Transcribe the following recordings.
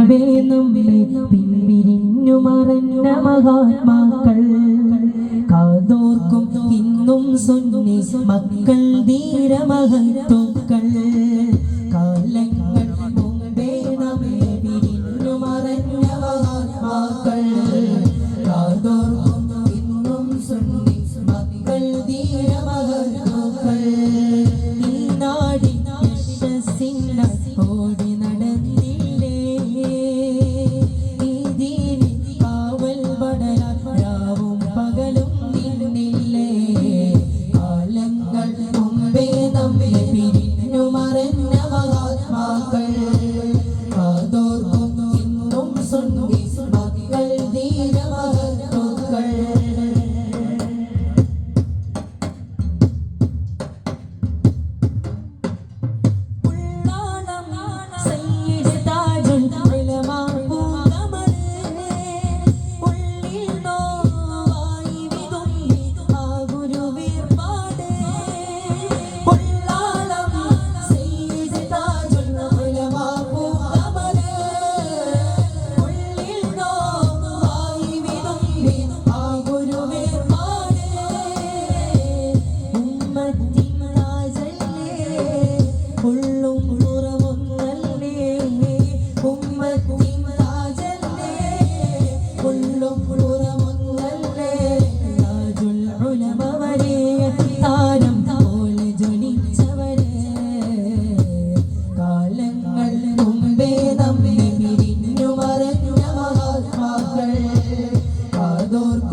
മുൻപേ നമ്മെ പിന്തിരിഞ്ഞു മറഞ്ഞ മഹാത്മാക്കൾ. കാതോർക്കും ഇന്നും സുന്നി മക്കൾ ധീരമഹത്വക്കൾ. കാലങ്ങൾ മുൻപേ നമ്മെ പിരിഞ്ഞു മറഞ്ഞ മഹാത്മാക്കൾ. Salvador.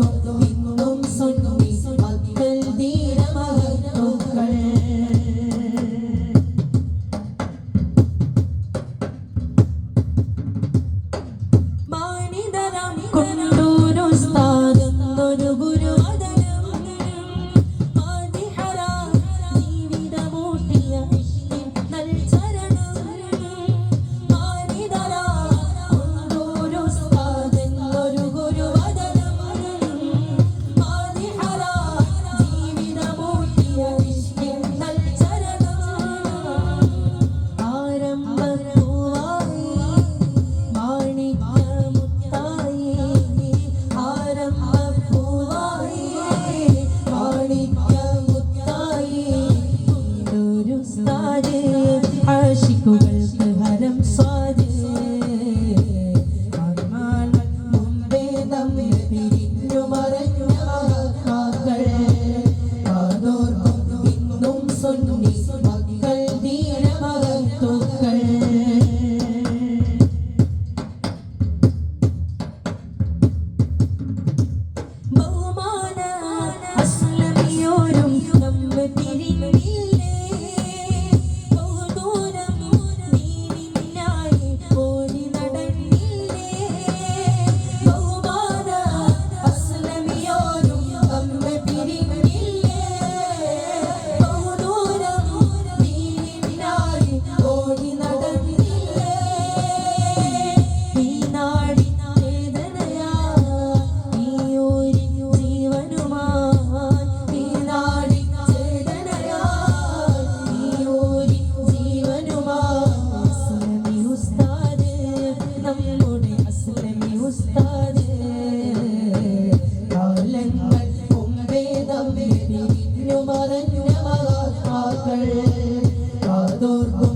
soy tu mi soy മറഞ്ഞു മഹാത്മാക്കൾ കാതോർക്കും